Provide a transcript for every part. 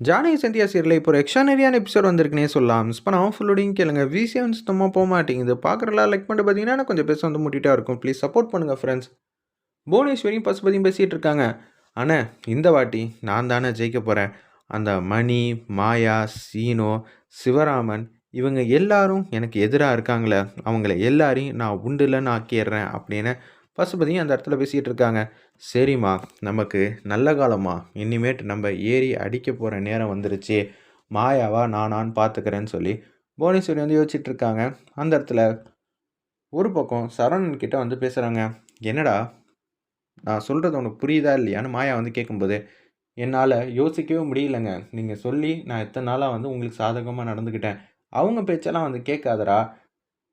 Janaki Sandhya serial இப்போ ஒரு எக்ஸ்ட்ரானரியான episode வந்திருக்குனே சொல்லலாம். மிஸ் பண்ணாமல் ஃபுல்லோடையும் கேளுங்க. விசிஎம் சுத்தமாக போக மாட்டேங்குது. பார்க்குறலாம் லைக் பண்ணிட்டு பார்த்தீங்கன்னா கொஞ்சம் பேச வந்து முட்டிட்டா இருக்கும். ப்ளீஸ் சப்போர்ட் பண்ணுங்கள் ஃப்ரெண்ட்ஸ் புவனேஸ்வரியும் பசுபதியும் பேசிகிட்டு இருக்காங்க. ஆனால் இந்த வாட்டி நான் தானே ஜெயிக்க போகிறேன் அந்த மணி மாயா சீனோ சிவராமன் இவங்க எல்லாரும் எனக்கு எதிராக இருக்காங்களே. அவங்கள எல்லாரையும் நான் உண்டுலன்னு ஆக்கிடுறேன் அப்படின்னு பசுபதியும் அந்த இடத்துல பேசிகிட்டு இருக்காங்க. சரிம்மா நமக்கு நல்ல காலமா இனிமேட்டு நம்ம ஏறி அடிக்க போகிற நேரம் வந்துருச்சு. மாயாவா நானான்னு பார்த்துக்கிறேன்னு சொல்லி புவனேஸ்வரி வந்து யோசிச்சுட்டு இருக்காங்க. அந்த இடத்துல ஒரு பக்கம் சரவணன் கிட்ட வந்து பேசுகிறாங்க என்னடா நான் சொல்கிறது உனக்கு புரியுதா இல்லையான்னு மாயா வந்து கேட்கும்போது என்னால் யோசிக்கவே முடியலங்க. நீங்கள் சொல்லி நான் எத்தனை நாளாக வந்து உங்களுக்கு சாதகமாக நடந்துக்கிட்டேன் அவங்க பேச்செல்லாம் வந்து கேட்காதடா.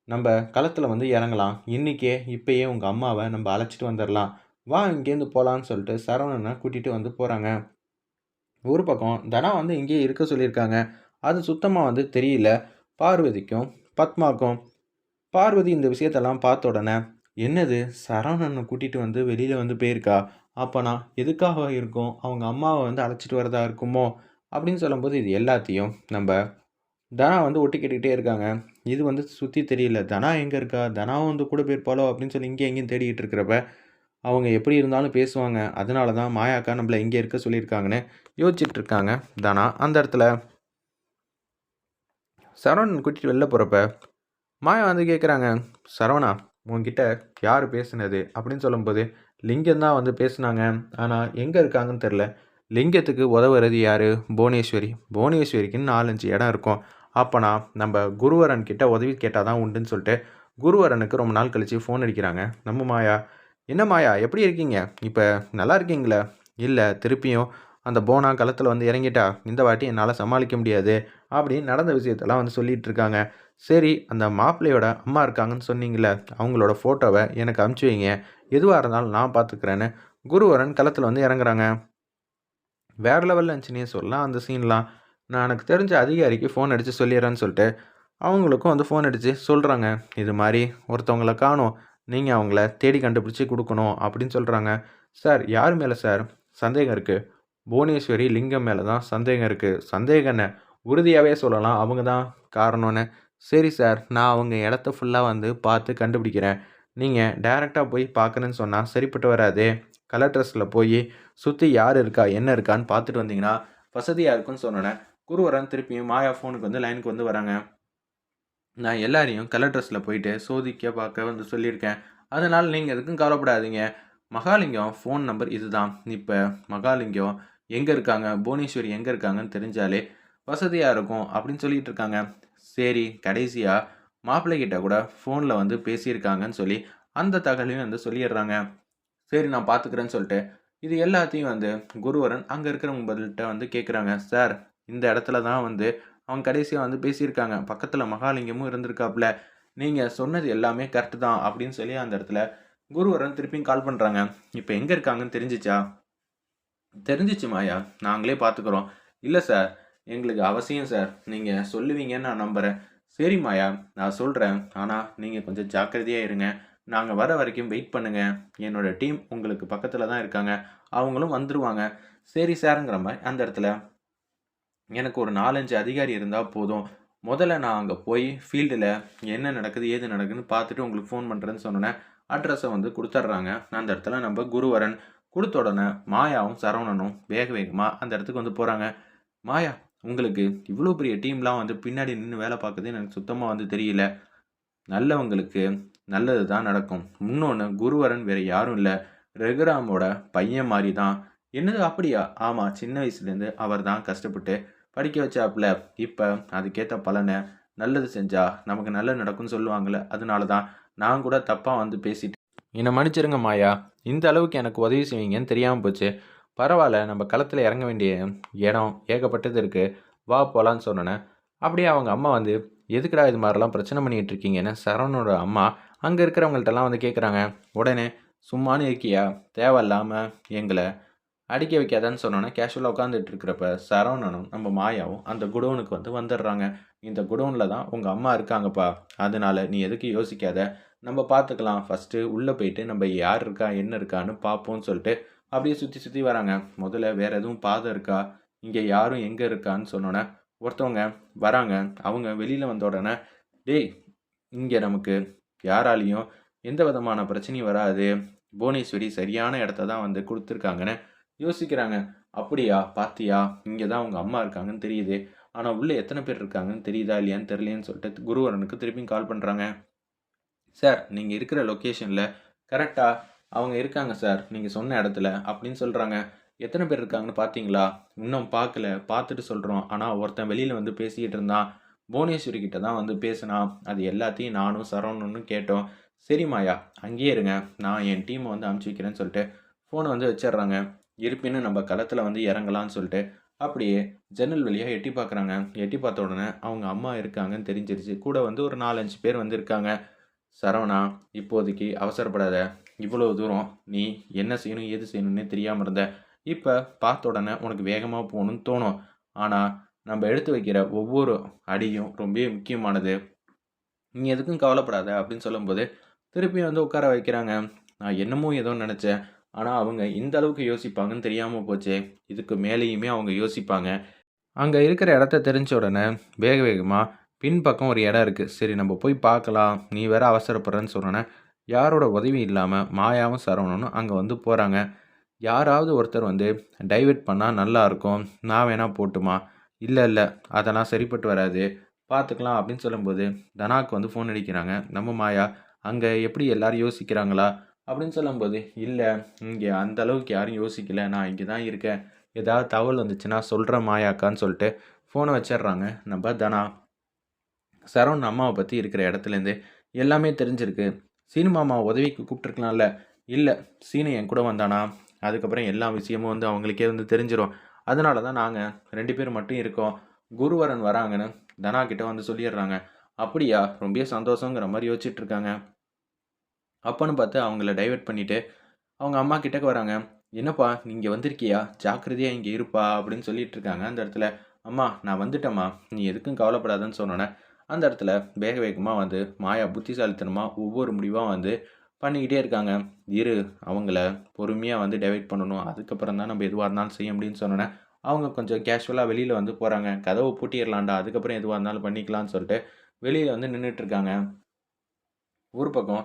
நம்ம களத்தில் வந்து இறங்கலாம். இன்றைக்கே இப்போயே உங்கள் அம்மாவை நம்ம அழைச்சிட்டு வந்துடலாம் வா இங்கேருந்து போகலான்னு சொல்லிட்டு சரவணனை கூட்டிகிட்டு வந்து போகிறாங்க ஒரு பக்கம் தனா வந்து இங்கேயே இருக்க சொல்லியிருக்காங்க. அது சுத்தமாக வந்து தெரியல. பார்வதிக்கும் பத்மாக்கும் பார்வதி இந்த விஷயத்தெல்லாம் பார்த்த உடனே என்னது? சரவணனை கூட்டிகிட்டு வந்து வெளியில் வந்து போயிருக்கா? அப்போனா எதுக்காக இருக்கும்? அவங்க அம்மாவை வந்து அழைச்சிட்டு வரதா இருக்குமோ? அப்படின்னு சொல்லும்போது இது எல்லாத்தையும் நம்ம தனா வந்து ஒட்டி கேட்டுக்கிட்டே இருக்காங்க. இது வந்து சுற்றி தெரியல. தனா எங்கே இருக்கா? தனாவும் வந்து கூட போயிருப்பாளோ அப்படின்னு சொல்லி இங்கே எங்கேயும் தேடிக்கிட்டு இருக்கிறப்ப அவங்க எப்படி இருந்தாலும் பேசுவாங்க. அதனால தான் மாயாக்கா நம்மளை இங்கே இருக்க சொல்லியிருக்காங்கன்னு யோசிச்சுட்டு இருக்காங்க தனா. அந்த இடத்துல சரவணன் கூட்டிகிட்டு வெளில போகிறப்ப மாயா வந்து கேட்குறாங்க சரவணா உங்ககிட்ட யார் பேசுனது? அப்படின்னு சொல்லும்போது லிங்கம் தான் வந்து பேசுனாங்க. ஆனால் எங்கே இருக்காங்கன்னு தெரில லிங்கத்துக்கு உதவுறது யார்? புவனேஸ்வரி. புவனேஸ்வரிக்குன்னு நாலஞ்சு இடம் இருக்கும். அப்போனா நம்ம குருவரன் கிட்ட உதவி கேட்டால் தான் உண்டுன்னு சொல்லிட்டு குருவரனுக்கு ரொம்ப நாள் கழித்து ஃபோன் அடிக்கிறாங்க. நம்ம மாயா என்ன மாயா எப்படி இருக்கீங்க? இப்போ நல்லா இருக்கீங்களா? இல்லை திருப்பியும் அந்த போனா களத்தில் வந்து இறங்கிட்டா இந்த வாட்டி என்னால் சமாளிக்க முடியாது அப்படின்னு நடந்த விஷயத்தெல்லாம் வந்து சொல்லிகிட்டு இருக்காங்க. சரி அந்த மாப்பிள்ளையோட அம்மா இருக்காங்கன்னு சொன்னீங்களே அவங்களோட ஃபோட்டோவை எனக்கு அனுப்பிச்சி வைங்க. எதுவாக இருந்தாலும் நான் பார்த்துக்கிறேன்னு குருவரன் களத்தில் வந்து இறங்குறாங்க. வேறு லெவலில் இருந்துச்சுன்னே சொல்லலாம் அந்த சீன்லாம் நான் எனக்கு தெரிஞ்ச அதிகாரிக்கு ஃபோன் அடித்து சொல்லிடுறேன்னு சொல்லிட்டு அவங்களுக்கும் வந்து ஃபோன் அடித்து சொல்கிறாங்க இது மாதிரி ஒருத்தவங்களை காணும். நீங்கள் அவங்கள தேடி கண்டுபிடிச்சி கொடுக்கணும் அப்படின்னு சொல்கிறாங்க சார் யார் மேலே சார்? சந்தேகம் இருக்குது புவனேஸ்வரி லிங்கம் மேலே தான் சந்தேகம் இருக்குது சந்தேகம் என்ன? உறுதியாகவே சொல்லலாம். அவங்க தான் காரணம்னு. சரி சார் நான் அவங்க இடத்த ஃபுல்லாக வந்து பார்த்து கண்டுபிடிக்கிறேன். நீங்கள் டைரெக்டாக போய் பார்க்கணுன்னு சொன்னால் சரிப்பட்டு வராது. ட்ரெஸ்ஸில் போய் சுற்றி யார் இருக்கா என்ன இருக்கான்னு பார்த்துட்டு வந்தீங்கன்னா வசதியாக இருக்குன்னு சொன்னோன்னே குருவரன் திருப்பியும் மாயா ஃபோனுக்கு வந்து லைனுக்கு வந்து வராங்க. நான் எல்லாரையும் கலர் ட்ரெஸ்ஸில் போயிட்டு சோதிக்க பார்க்க வந்து சொல்லியிருக்கேன். அதனால் நீங்கள் எதுக்கும் கவலைப்படாதீங்க. மகாலிங்கம் ஃபோன் நம்பர் இதுதான். இப்போ மகாலிங்கம் எங்கே இருக்காங்க? புவனேஸ்வரி எங்கே இருக்காங்கன்னு தெரிஞ்சாலே வசதியாக இருக்கும் அப்படின்னு சொல்லிட்டு இருக்காங்க. சரி கடைசியாக மாப்பிள்ளை கிட்ட கூட ஃபோனில் வந்து பேசியிருக்காங்கன்னு சொல்லி அந்த தகவலையும் வந்து சொல்லிடுறாங்க. சரி நான் பார்த்துக்கிறேன்னு சொல்லிட்டு இது எல்லாத்தையும் வந்து குருவரன் அங்கே இருக்கிறவங்க பதில்கிட்ட வந்து கேட்குறாங்க சார் இந்த இடத்துல தான் வந்து அவங்க கடைசியாக வந்து பேசியிருக்காங்க. பக்கத்தில் மகாலிங்கமும் இருந்திருக்காப்புல. நீங்கள் சொன்னது எல்லாமே கரெக்டு தான் அப்படின்னு சொல்லி அந்த இடத்துல குருவரன் திருப்பியும் கால் பண்ணுறாங்க இப்போ எங்கே இருக்காங்கன்னு தெரிஞ்சிச்சா? தெரிஞ்சிச்சு மாயா. நாங்களே பார்த்துக்குறோம் இல்லை சார் எங்களுக்கு அவசியம் சார் நீங்கள் சொல்லுவீங்கன்னு நான் நம்புகிறேன் சரி மாயா நான் சொல்கிறேன் ஆனால் நீங்கள் கொஞ்சம் ஜாக்கிரதையாக இருங்க. நாங்கள் வர வரைக்கும் வெயிட் பண்ணுங்கள் என்னோடய டீம் உங்களுக்கு பக்கத்தில் தான் இருக்காங்க. அவங்களும் வந்துடுவாங்க சரி சாருங்கிற மாதிரி அந்த இடத்துல எனக்கு ஒரு நாலஞ்சு அதிகாரி இருந்தால் போதும். முதல்ல நான் அங்கே போய் ஃபீல்டில் என்ன நடக்குது ஏது நடக்குதுன்னு பார்த்துட்டு உங்களுக்கு ஃபோன் பண்ணுறேன்னு சொன்னேன் அட்ரஸை வந்து கொடுத்துட்றாங்க. அந்த இடத்துல நம்ம குருவரன் கொடுத்த உடனே மாயாவும் சரவணனும் வேக வேகமாக அந்த இடத்துக்கு வந்து போகிறாங்க மாயா உங்களுக்கு இவ்வளோ பெரிய டீம்லாம் வந்து பின்னாடி நின்று வேலை பார்க்குறது எனக்கு சுத்தமாக வந்து தெரியல. நல்லவங்களுக்கு நல்லது தான் நடக்கும். இன்னொன்று குருவரன் வேறு யாரும் இல்லை. ரகுராமோட பையன் மாதிரி தான் என்னது அப்படியா? ஆமாம் சின்ன வயசுலேருந்து அவர் தான் கஷ்டப்பட்டு படிக்க வச்சாப்புல. இப்போ அதுக்கேற்ற பலனை நல்லது செஞ்சால் நமக்கு நல்லது நடக்கும்னு சொல்லுவாங்கள்ல அதனால தான் நான் கூட தப்பாக வந்து பேசிட்டு என்னை மன்னிச்சிருங்க மாயா. இந்த அளவுக்கு எனக்கு உதவி செய்வீங்கன்னு தெரியாமல் போச்சு. பரவாயில்ல நம்ம களத்தில் இறங்க வேண்டிய இடம் ஏகப்பட்டது இருக்குது வா போகலான்னு சொன்னேன். அப்படியே அவங்க அம்மா வந்து எதுக்குடா இது மாதிரிலாம் பிரச்சனை பண்ணிகிட்டு இருக்கீங்கன்னு? சரவணோட அம்மா அங்கே இருக்கிறவங்கள்ட்டலாம் வந்து கேட்குறாங்க உடனே சும்மானு இருக்கியா? தேவையில்லாமல் எங்களை அடிக்க வைக்காதான்னு சொன்னோன்னே கேஷுவலாக உட்காந்துட்டு இருக்கிறப்ப சரவணனும் நம்ம மாயாவும் அந்த குடோனுக்கு வந்து வந்துடுறாங்க. இந்த குடோனில் தான் உங்கள் அம்மா இருக்காங்கப்பா. அதனால நீ எதுக்கு யோசிக்காத? நம்ம பார்த்துக்கலாம் ஃபஸ்ட்டு உள்ளே போயிட்டு நம்ம யார் இருக்கா என்ன இருக்கான்னு பார்ப்போம்னு சொல்லிட்டு அப்படியே சுற்றி சுற்றி வராங்க. முதல்ல வேறு எதுவும் பாதை இருக்கா? இங்கே யாரும் எங்கே இருக்கான்னு சொன்னோன்னே ஒருத்தவங்க வராங்க. அவங்க வெளியில் வந்த உடனே டேய் இங்கே நமக்கு யாராலையும் எந்த விதமான பிரச்சனையும் வராது. புவனேஸ்வரி சரியான இடத்த தான் வந்து கொடுத்துருக்காங்கன்னு யோசிக்கிறாங்க அப்படியா பாத்தியா இங்கே தான் அவங்க அம்மா இருக்காங்கன்னு தெரியுது ஆனால் உள்ளே எத்தனை பேர் இருக்காங்கன்னு தெரியுதா இல்லையான்னு தெரியலையேன்னு சொல்லிட்டு குருவரனுக்கு திருப்பியும் கால் பண்ணுறாங்க சார் நீங்கள் இருக்கிற லொக்கேஷனில் கரெக்டாக அவங்க இருக்காங்க சார் நீங்கள் சொன்ன இடத்துல அப்படின்னு சொல்கிறாங்க எத்தனை பேர் இருக்காங்கன்னு பார்த்தீங்களா இன்னும் பார்க்கல பார்த்துட்டு சொல்கிறோம் ஆனால் ஒருத்தன் வெளியில் வந்து பேசிக்கிட்டு இருந்தான். புவனேஸ்வரி கிட்ட தான் வந்து பேசினான். அது எல்லாத்தையும் நானும் சரவணனும் கேட்டோம். சரி மாயா அங்கேயே இருங்க. நான் என் டீமை வந்து அனுப்பிச்சி வைக்கிறேன்னு சொல்லிட்டு ஃபோனை வந்து வச்சிடுறாங்க. இருப்பினும் நம்ம களத்தில் வந்து இறங்கலாம்னு சொல்லிட்டு அப்படியே ஜன்னல் வழியாக எட்டி பார்க்குறாங்க எட்டி பார்த்த உடனே அவங்க அம்மா இருக்காங்கன்னு தெரிஞ்சிருச்சு. கூட வந்து ஒரு நாலஞ்சு பேர் வந்து இருக்காங்க. சரவணா இப்போதைக்கு அவசரப்படாத. இவ்வளோ தூரம் நீ என்ன செய்யணும் ஏது செய்யணும்னே தெரியாமல் இருந்த. இப்போ பார்த்த உடனே உனக்கு வேகமாக போகணும்னு தோணும். ஆனால் நம்ம எடுத்து வைக்கிற ஒவ்வொரு அடியும் ரொம்ப முக்கியமானது. நீ எதுக்கும் கவலைப்படாத அப்படின்னு சொல்லும்போது திருப்பியும் வந்து உட்கார வைக்கிறாங்க. நான் என்னமோ ஏதோ நினச்சேன். ஆனால் அவங்க இந்த அளவுக்கு யோசிப்பாங்கன்னு தெரியாமல் போச்சு. இதுக்கு மேலேயுமே அவங்க யோசிப்பாங்க. அங்கே இருக்கிற இடத்த தெரிஞ்ச உடனே வேக வேகமாக பின்பக்கம் ஒரு இடம் இருக்குது சரி நம்ம போய் பார்க்கலாம். நீ வேற அவசரப்படுறேன்னு சொன்னோன்னே யாரோட உதவி இல்லாமல் மாயாவும் சரவணனும் அங்கே வந்து போகிறாங்க யாராவது ஒருத்தர் வந்து டைவெர்ட் பண்ணால் நல்லா இருக்கும். நான் வேணால் போட்டுமா? இல்லை இல்லை. அதெல்லாம் சரிப்பட்டு வராது. பார்த்துக்கலாம் அப்படின்னு சொல்லும்போது தனாக்கு வந்து ஃபோன் அடிக்கிறாங்க. நம்ம மாயா அங்கே எப்படி எல்லோரும் யோசிக்கிறாங்களா? அப்படின்னு சொல்லும்போது இல்லை இங்கே அந்த அளவுக்கு யாரும் யோசிக்கல. நான் இங்கே தான் இருக்கேன். ஏதாவது தகவல் வந்துச்சுன்னா சொல்கிறேன் மாயாக்கான்னு சொல்லிட்டு ஃபோனை வச்சிடுறாங்க. நம்ம தனா? சரவண் அம்மாவை பற்றி இருக்கிற இடத்துலேருந்து எல்லாமே தெரிஞ்சிருக்கு. சீனு மாமா உதவிக்கு கூப்பிட்டுருக்கலாம்ல? இல்லை சீனு என் கூட வந்தானா? அதுக்கப்புறம் எல்லா விஷயமும் வந்து அவங்களுக்கே வந்து தெரிஞ்சிடும் அதனால தான் நாங்கள் ரெண்டு பேர் மட்டும் இருக்கோம். குருவரன் வராங்கன்னு தனா கிட்ட வந்து சொல்லிடுறாங்க. அப்படியா? ரொம்ப சந்தோஷங்கிற மாதிரி யோசிச்சுட்டு இருக்காங்க. அப்பான்னு பார்த்து அவங்கள டைவெர்ட் பண்ணிவிட்டு அவங்க அம்மா கிட்டக்கு வராங்க. என்னப்பா நீங்கள் வந்திருக்கியா? ஜாக்கிரதையாக இங்கே இருப்பா? அப்படின்னு சொல்லிட்டு இருக்காங்க. அந்த இடத்துல அம்மா நான் வந்துட்டேம்மா. நீ எதுக்கும் கவலைப்படாதன்னு சொன்னோன்னே அந்த இடத்துல வேக வேகமாக வந்து மாயா புத்திசாலித்தனமாக ஒவ்வொரு முடிவாக வந்து பண்ணிக்கிட்டே இருக்காங்க. இரு அவங்கள பொறுமையாக வந்து டைவெர்ட் பண்ணணும். அதுக்கப்புறம் தான் நம்ம எதுவாக இருந்தாலும் செய்ய முடியும்னு சொன்னோன்னே அவங்க கொஞ்சம் கேஷுவலாக வெளியில் வந்து போகிறாங்க கதவை பூட்டிடலாம்டா. அதுக்கப்புறம் எதுவாக இருந்தாலும் பண்ணிக்கலாம்னு சொல்லிட்டு வெளியில் வந்து நின்றுட்டு இருக்காங்க. ஒரு பக்கம்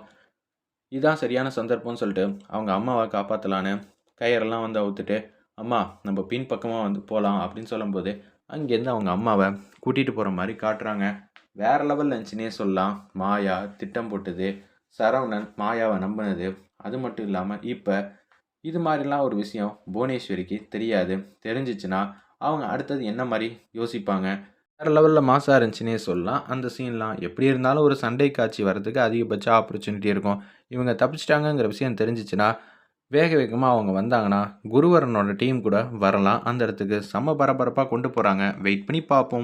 இதுதான் சரியான சந்தர்ப்பம்னு சொல்லிட்டு அவங்க அம்மாவை காப்பாற்றலான்னு கயிறெல்லாம் வந்து அவுத்துட்டு அம்மா நம்ம பின் பக்கமாக வந்து போகலாம் அப்படின்னு சொல்லும்போது அங்கேருந்து அவங்க அம்மாவை கூட்டிகிட்டு போகிற மாதிரி காட்டுறாங்க. வேறு லெவல் இருந்துச்சுன்னே சொல்லலாம். மாயா திட்டம் போட்டது சரவணன் மாயாவை நம்பினது. அது மட்டும் இல்லாமல் இப்போ இது மாதிரிலாம் ஒரு விஷயம் புவனேஸ்வரிக்கு தெரியாது. தெரிஞ்சிச்சுன்னா அவங்க அடுத்தது என்ன மாதிரி யோசிப்பாங்க? வேறு லெவலில் மாசாக இருந்துச்சுன்னே சொல்லலாம். அந்த சீன்லாம் எப்படி இருந்தாலும் ஒரு சண்டை காட்சி வரதுக்கு அதிகபட்ச ஆப்பர்ச்சுனிட்டி இருக்கும். இவங்க தப்பிச்சிட்டாங்கங்கிற விஷயம் தெரிஞ்சிச்சுன்னா வேக வேகமாக அவங்க வந்தாங்கன்னா குருவரனோட டீம் கூட வரலாம். அந்த இடத்துக்கு செம்ம பரபரப்பாக கொண்டு போகிறாங்க வெயிட் பண்ணி பார்ப்போம்.